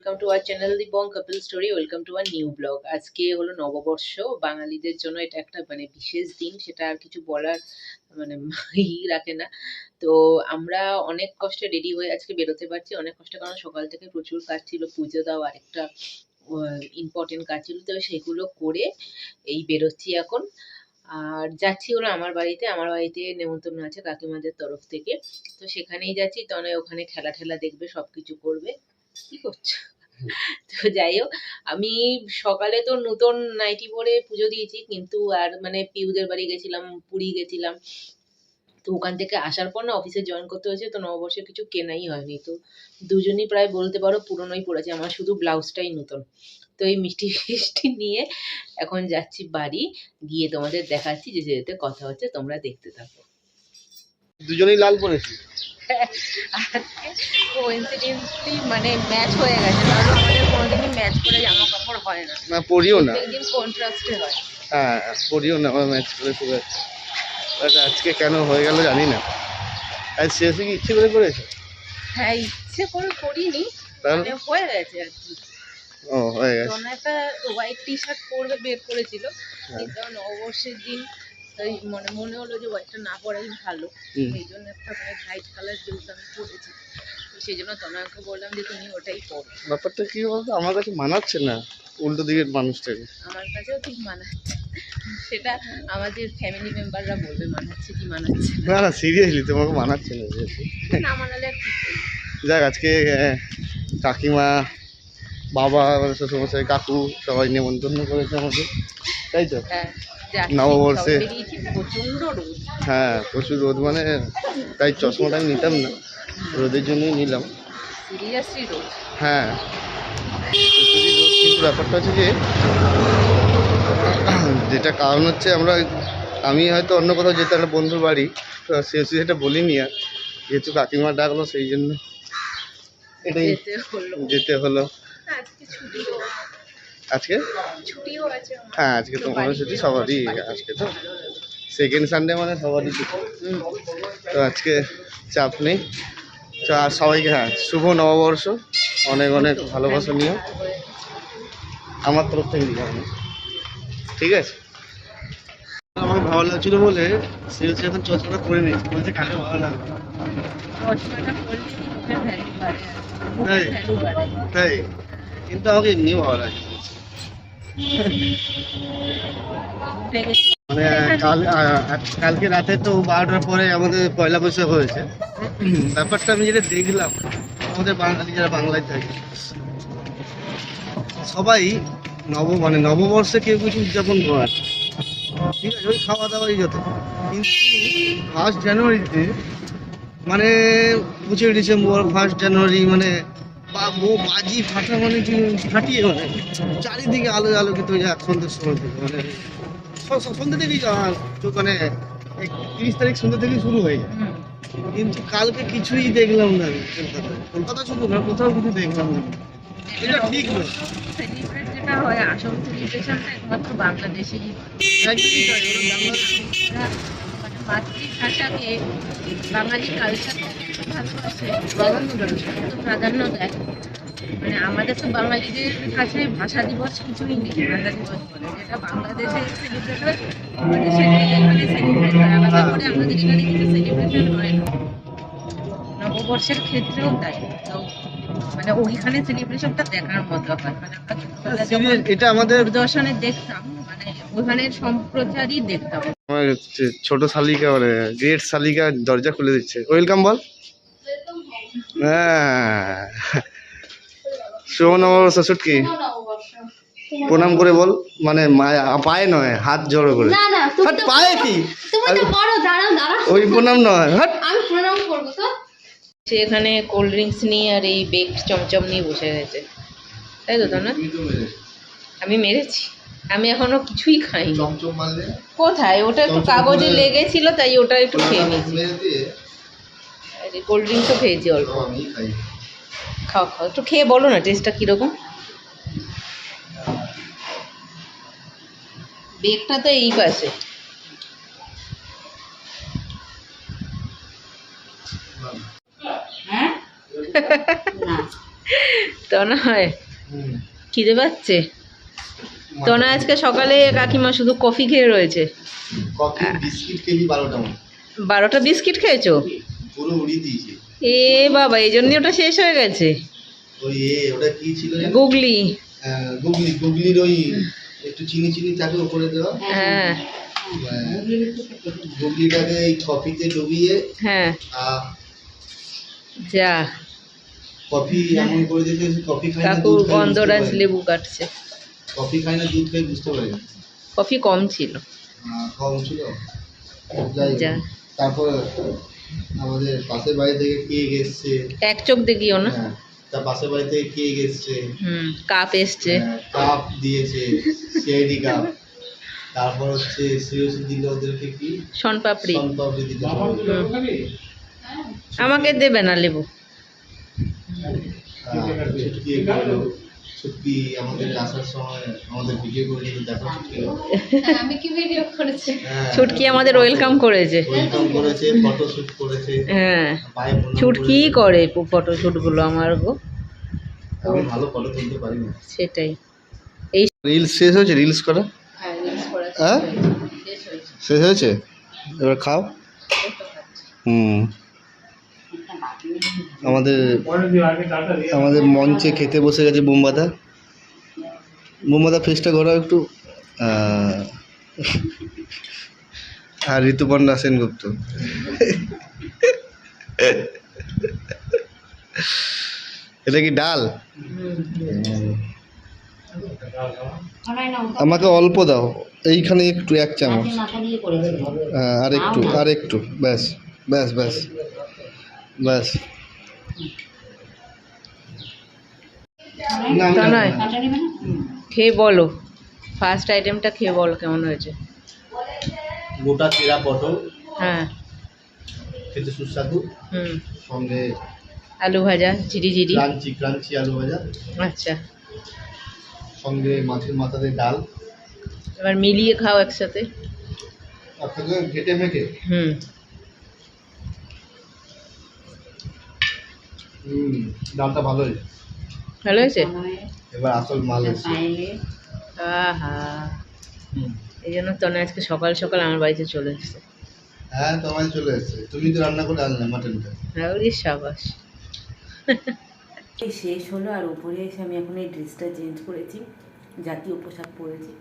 Welcome to our channel the Bong couple story welcome to our new blog আজকে হলো নববর্ষ। বাঙালিদের জন্য এটা একটা মানে বিশেষ দিন, সেটা আর কিছু বলার মানে ই রাখে না। তো আমরা অনেক কষ্টে রেডি হয়ে আজকে বেরোতে পারছি। অনেক কষ্টে কারণ সকাল থেকে প্রচুর কাজ ছিল, পুজো দেওয়া আরেকটা ইম্পর্টেন্ট কাজ ছিল। তো সেগুলো করে এই বেরোচ্ছি এখন। আর যাচ্ছি হলো আমার বাড়িতে। আমার বাড়িতে নেমন্তন্ন আছে কাকিমাদের তরফ থেকে। তো সেখানেই যাচ্ছি। তনয় ওখানে খেলা ঠেলা দেখবে, সবকিছু করবে। কি করছ? তো যাই হোক, আমি সকালে তো নতুন নাইটি পরে পুজো দিয়েছি, কিন্তু আর মানে পিউদের বাড়ি গেছিলাম, পুরী গেছিলাম। তো ওখান থেকে আসার পর না অফিসে জয়েন করতে হয়েছে, তো নববর্ষে কিছু কেনাই হয়নি। তো দুজনই প্রায় বলতে পারো পুরনোই পড়েছে, আমার শুধু ব্লাউজটাই নতুন। তো এই মিষ্টি ফিষ্টি নিয়ে এখন যাচ্ছি বাড়ি, গিয়ে তোমাদের দেখাচ্ছি, যে যেতে কথা হচ্ছে তোমরা দেখতে থাকো। দুজনেই লাল পরেছি? আজকে মানে ম্যাচ হয়ে গেছে। আমাদের কোনোদিনই ম্যাচ করে জামা কাপড় হয় না। না পরিও না। একদিন কন্ট্রাস্টে হয়। হ্যাঁ পরিও না আমার ম্যাচ করে আছে বাট আজকে কেন হয়ে গেল জানি না। আজ শেষে কি ইচ্ছে করে করেছে? হ্যাঁ ইচ্ছে করে করিনি। মানে হয়ে গেছে আর কি। ও হয়ে গেছে। একটা হোয়াইট টি শার্ট পরবে বের করেছিল। হ্যাঁ। কিন্তু দিন তাই মনে মনে হলো যে হোয়াইটটা না পরাই ভালো। এই জন্য একটা মানে হোয়াইট কালার যেহেতু আমি পরেছি। সেই জন্য তনয়কে বললাম যে তুমি ওটাই পরো। ব্যাপারটা কি বলতো? আমার কাছে মানাচ্ছে না উল্টো দিকের মানুষটাকে। আমার কাছেও ঠিক মানাচ্ছে। সেটা আমাদের ফ্যামিলি মেম্বাররা বলবে মানাচ্ছে কি মানাচ্ছে না। না সিরিয়াসলি তোমাকে মানাচ্ছে না। না। মানালে আর কি? যাক আজকে কাকিমা বাবা শ্বশুরমশাই কাকু সবাই নেমন্তন্ন করেছে আমাকে। তাই তো? হ্যাঁ। নববর্ষে। হ্যাঁ প্রচুর রোদ মানে তাই চশমাটা আমি নিতাম না রোদের জন্যই নিলাম। হ্যাঁ কিন্তু ব্যাপারটা হচ্ছে যে যেটা কারণ হচ্ছে আমরা আমি হয়তো অন্য কোথাও যেতে একটা বন্ধুর বাড়ি তো সে সেটা বলিনি আর যেহেতু কাকিমা ডাকলো সেই জন্য। এটাই যেতে হলো। আজকে। হ্যাঁ আজকে তো মনে ছুটি সবারই আজকে তো। সেকেন্ড সানডে মানে সবারই ছুটি। তো আজকে চাপ নেই। তো আর সবাইকে হ্যাঁ শুভ নববর্ষ। অনেক অনেক ভালোবাসা নিও। আমার তরফ থেকে নিও। অনেক। ঠিক আছে? আমার ভালো লাগছিল বলে সে হচ্ছে এখন চশমাটা করে নিই বলছে কাকে ভালো লাগবে। তাই? তাই? কিন্তু আমাকে এমনিও ভালো লাগে। মানে কালকে রাতে তো বারোটার পরে আমাদের পয়লা বৈশাখ হয়েছে। ব্যাপারটা আমি যেটা দেখলাম, আমাদের বাঙালি যারা বাংলায় থাকে, সবাই নব মানে নববর্ষে কেউ কিছু উদযাপন করে ঠিক আছে, ওই খাওয়া দাওয়াই যত কিন্তু ফার্স্ট জানুয়ারিতে মানে পঁচিশে ডিসেম্বর, ফার্স্ট জানুয়ারি মানে ও বাজি ফাটা মানে কি ফাটিয়ে মানে চারিদিকে আলো আলোকিত হয়ে যায় সন্ধ্যের সময় থেকে মানে সন্ধ্যে থেকেই তো মানে তিরিশ তারিখ সন্ধ্যে থেকেই শুরু হয়ে যায়। কিন্তু কালকে কিছুই দেখলাম না আমি কলকাতা শুধু না কোথাও কিছু দেখলাম না। এটা ঠিক নয়। সেলিব্রেট যেটা হয় আসল সেলিব্রেশনটা একমাত্র বাংলাদেশেই একদমই তাই, বাংলাদেশ- মানে মাতৃভাষাকে বাঙালি কালচারকে ভালোবাসে প্রাধান্য দেয়। মানে আমাদের তো বাঙালিদের কাছে ভাষা দিবস কিছুই নেই ভাষা দিবস বলে। যেটা বাংলাদেশে সেলিব্রেট হয় আমাদের সেটাই এখানে সেলিব্রেট হয়। আলাদা করে আমাদের এখানে কিছু সেলিব্রেশন হয় না নববর্ষের ক্ষেত্রেও তাই। তো মানে ওইখানে সেলিব্রেশনটা দেখার মতো হয় মানে আমরা এটা আমাদের দূরদর্শনে দেখতাম মানে ওখানে সম্প্রচারই দেখতাম। আমার ছোট শালিকা মানে গ্রেট শালিকা দরজা খুলে দিচ্ছে। ওয়েলকাম বল। হ্যাঁ। শুভ নববর্ষ কি প্রণাম করে বল মানে পায়ে নয় হাত জড়ো করে। হাট পায়ে কি? ওই প্রণাম নয় হাট। আমি প্রণাম করব তো। সে এখানে কোল্ড ড্রিঙ্কস নিয়ে আর এই বেক চমচম নিয়ে বসে গেছে তাই তো না আমি মেরেছি। আমি এখনও কিছুই খাইনি। কোথায়? ওটা একটু কাগজে লেগেছিল তাই ওটা একটু খেয়ে নিয়েছি। কোল্ড ড্রিঙ্কসও খেয়েছি অল্প খাও খাও একটু খেয়ে বলো না টেস্টটা কীরকম? বেগটা তো এই পাশে। হ্যাঁ? না। তনয় খিদে পাচ্ছে? তনয় আজকে সকালে কাকিমা শুধু কফি খেয়ে রয়েছে। বারোটা বিস্কিট খেয়েছো? পুরো উড়িয়ে দিয়েছে। এ বাবা এই জন্যই ওটা শেষ হয়ে গেছে। ওই এ ওটা কি ছিল গুগলি। গুগলি গুগলির ওই একটু চিনি চিনি থাকে উপরে দেওয়া। হ্যাঁ। গুগলিটাকে এই কফিতে ডুবিয়ে হ্যাঁ। যা। কফি এমন করে যে কফি খাই না খাই গন্ধরাজ লেবু কাটছে। কফি খাই না দুধ খাই বুঝতে পারি কফি কম ছিল। কম ছিল। যা। তারপর আমাদের পাশের বাড়ি থেকে কে এসছে এক চোখ দেখিও না হ্যাঁ তার পাশের বাড়ি থেকে কে এসছে হুম কাপ এসছে কাপ দিয়েছে সিআইডি কাপ তারপর হচ্ছে সিওসি দিল ওদেরকে কি শন পাপড়ি সনপাপড়ি দিল আমাকে দেবে না লেবু ছুটকি আমাদের আসার সময় আমাদের ভিডিও করে দিল দেখো হ্যাঁ, আমি কি ভিডিও করেছি? হ্যাঁ ছুটকি আমাদের ওয়েলকাম করেছে। ওয়েলকাম করেছে ফটো শুট করেছে। হ্যাঁ ছুটকি করে ফটো শুটগুলো আমার গো। আমি ভালো ফটো তুলতে পারি না। সেটাই। রিলস শেষ হয়েছে? রিলস করা? হ্যাঁ শেষ হয়েছে। এবার খাও। হুম। আমাদের আমাদের মঞ্চে খেতে বসে গেছে বোমবাদা। বোমবাদা ফেসটা ঘোরাও একটু। আর ঋতুপর্ণা সেনগুপ্ত এটা কি ডাল? আমাকে অল্প দাও। এইখানে একটু এক চামচ। হ্যাঁ আর একটু আর একটু। ব্যাস ব্যাস ব্যাস। আমি তা নয়। খেয়ে বলো। ফার্স্ট আইটেমটা খেয়ে বলো কেমন হয়েছে। গোটা চেরা পটল হ্যাঁ। খেতে সুস্বাদু। হুম। সঙ্গে আলু ভাজা ঝিরি ঝিরি ক্রাঞ্চি ক্রাঞ্চি আলু ভাজা। আচ্ছা। সঙ্গে মাছের মাথা দিয়ে ডাল। এবার মিলিয়ে খাও একসাথে। আপনাকে ঘেটে মেখে হুম। হুম ডালটা ভালো হয়েছে ভালো হয়েছে? এবার আসল মাল এসছে। আহা। এই জন্য তনে আজকে সকাল সকাল আমার বাড়িতে চলে এসছে। হ্যাঁ তোমার চলে এসছে। তুমি তো রান্না করে আনলে মাটনটা। হ্যাঁ ওরে সাবাস। এই শেষ হলো আর উপরে এসে আমি এখন এই ড্রেসটা চেঞ্জ করেছি জাতীয় পোশাক পরেছি।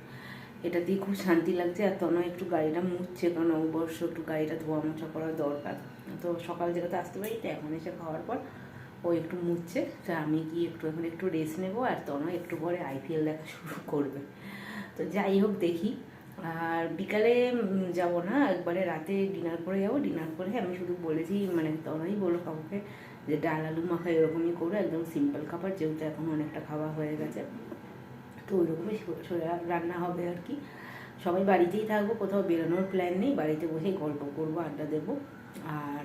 এটাতেই খুব শান্তি লাগছে আর তনয় একটু গাড়িটা মুছছে কারণ অবশ্য একটু গাড়িটা ধোয়া মোছা করার দরকার। তো সকাল যেটাতে আসতে পারি তো এখন এসে খাওয়ার পর ও একটু মুছছে, তো আমি গিয়ে একটু এখন একটু রেস্ট নেব আর তনয় একটু পরে আইপিএল দেখা শুরু করবে। তো যাই হোক দেখি, আর বিকালে যাব না, একবারে রাতে ডিনার করে যাব ডিনার করে আমি শুধু বলেছি মানে তনয় বলল কাকুকে যে ডাল আলু মাখা এরকমই করো, একদম সিম্পল খাবার, যেহেতু এখন অনেকটা খাওয়া হয়ে গেছে। তো ওইরকমই রান্না হবে আর কি। সবাই বাড়িতেই থাকব, কোথাও বেরোনোর প্ল্যান নেই, বাড়িতে বসেই গল্প করব, আড্ডা দেবো। আর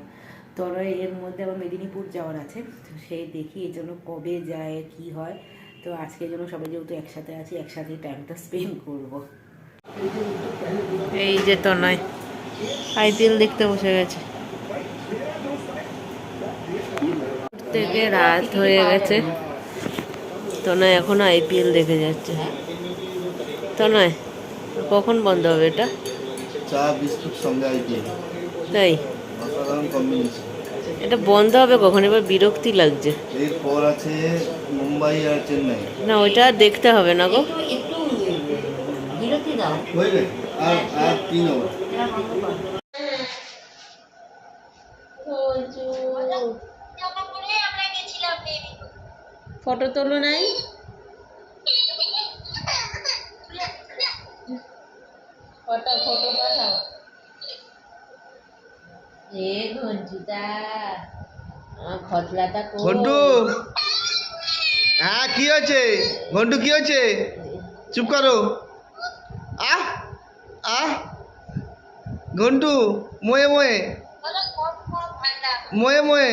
তোর এর মধ্যে আবার মেদিনীপুর যাওয়ার আছে তো সেই দেখি এর জন্য কবে যায় কি হয় তো আজকের জন্য সবাই যেহেতু একসাথে আছি একসাথে টাইমটা স্পেন্ড করব। এই যে তনয় আইপিএল দেখতে বসে গেছে। থেকে রাত হয়ে গেছে। তো নয় এখন আইপিএল দেখে যাচ্ছে। তো নয় কখন বন্ধ হবে এটা? চা বিস্কুট সঙ্গে আইপিএল তাই? অসাধারণ কম্বিনেশন এটা বন্ধ হবে কখন? এবার বিরক্তি লাগছে। এরপর আছে মুম্বাই আর চেন্নাই। না ওইটা আর দেখতে হবে না গো। ফটো তোলো নাই? ফটো ফটো পাঠাও। এ ঘন্টুদা আমার ঘন্টু! হ্যাঁ কি হয়েছে? ঘন্টু কি হয়েছে? চুপ করো। আহ আহ। ঘন্টু ময়ে ময়ে। ময়ে ময়ে।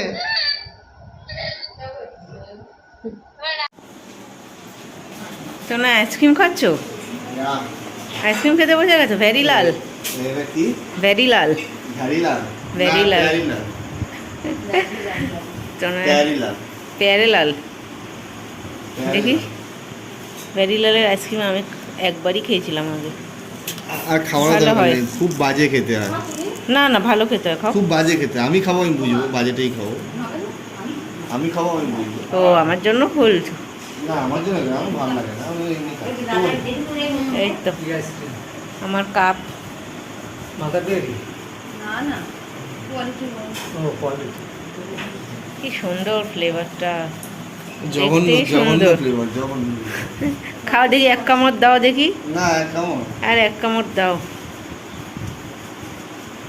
তোমরা আইসক্রিম খাচ্ছ? আইসক্রিম খেতে বসে গেছো? ভেরি লাল? ভেরি লাল। ঝাড়ি লাল। না, লাল। প্যারি লাল তোমরা প্যারি লাল দেখি ভ্যারিলালের আইসক্রিম আমি একবারই খেয়েছিলাম আগে। আর খাওয়ার ভালো দরকার হয়। খুব বাজে খেতে হয় না না ভালো খেতে হয় খাও। খুব বাজে খেতে আমি খাব আমি বুঝব বাজেটাই খাব। আমি খাব আমি বুঝব। তো আমার জন্য না আমার জন্য না আমার ভালো লাগে না আমি এমনি খাই। এই তো। আমার কাপ না না। কোয়ালিটি কি সুন্দর ফ্লেভারটা জঘন্য জঘন্য ফ্লেভার জঘন্য। খাও দেখি এক কামড় দাও দেখি। না কেমন আর এক কামড় দাও।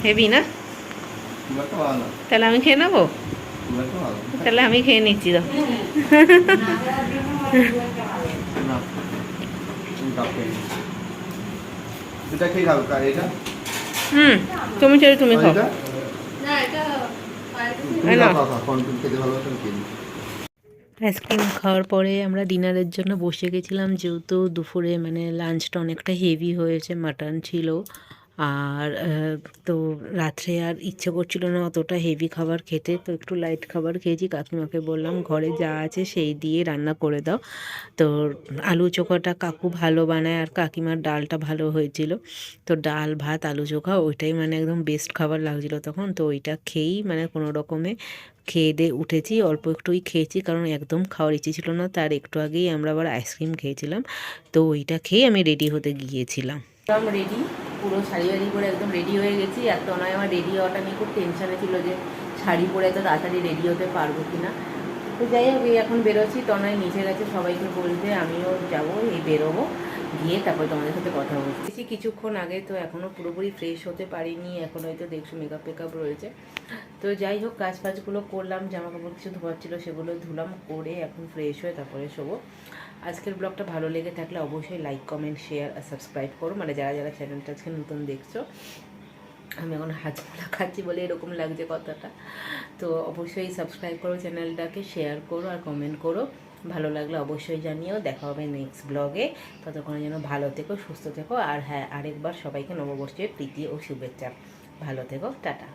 হেভি না? তাহলে আমি খেয়ে নেব। তাহলে আমি খেয়ে নিচ্ছি দাও। হুম তুমি চাই তুমি খাও। আইসক্রিম খাওয়ার পরে আমরা ডিনারের জন্য বসে গেছিলাম যেহেতু দুপুরে মানে লাঞ্চটা অনেকটা হেভি হয়েছে মাটন ছিল। আর তো রাত্রে আর ইচ্ছে করছিল না অতটা হেভি খাবার খেতে, তো একটু লাইট খাবার খেয়েছি। কাকিমাকে বললাম, ঘরে যা আছে সেই দিয়ে রান্না করে দাও। তো আলু চোখাটা কাকু ভালো বানায় আর কাকিমার ডালটা ভালো হয়েছিল। তো ডাল, ভাত, আলু চোখা ওইটাই মানে একদম বেস্ট খাবার লাগছিল তখন। তো ওইটা খেয়েই মানে কোনো রকমে খেয়ে দিয়ে উঠেছি। অল্প একটুই খেয়েছি কারণ একদম খাওয়ার ইচ্ছে ছিল না। তার একটু আগেই আমরা আবার আইসক্রিম খেয়েছিলাম। তো ওইটা খেয়ে আমি রেডি হতে গিয়েছিলাম। একদম রেডি পুরো শাড়ি বাড়ি পরে একদম রেডি হয়ে গেছি। আর তনয় আমার রেডি হওয়াটা নিয়ে খুব টেনশনে ছিল যে শাড়ি পরে এত তাড়াতাড়ি রেডি হতে পারব কি না তো যাই হোক এখন বেরোচ্ছি। তনয় নিচে গেছে, সবাইকে বলবে আমিও যাব, এই বেরোবো। গিয়ে তারপর তোমাদের সাথে কথা বলছি কিছুক্ষণ আগে তো এখনও পুরোপুরি ফ্রেশ হতে পারিনি, এখন হয়তো দেখছ মেকআপ টেকআপ রয়েছে। তো যাই হোক কাজ ফাজগুলো করলাম জামা কাপড় কিছু ধোয়ার ছিল সেগুলো ধুলাম, করে এখন ফ্রেশ হয়ে তারপরে শোবো। আজকের ব্লগটা ভালো লেগে থাকলে অবশ্যই লাইক কমেন্ট শেয়ার আর সাবস্ক্রাইব করো। মানে যারা যারা চ্যানেলটা আজকে নতুন দেখছ, আমি এখন হাজমোলা খাচ্ছি বলে এরকম লাগছে কথাটা। তো অবশ্যই সাবস্ক্রাইব করো চ্যানেলটাকে শেয়ার করো আর কমেন্ট করো। ভালো লাগলে অবশ্যই জানিও। দেখা হবে নেক্সট ব্লগে ততক্ষণে যেন ভালো থেকো, সুস্থ থেকো। আর হ্যাঁ আরেকবার সবাইকে নববর্ষের প্রীতি ও শুভেচ্ছা। ভালো থেকো, টাটা।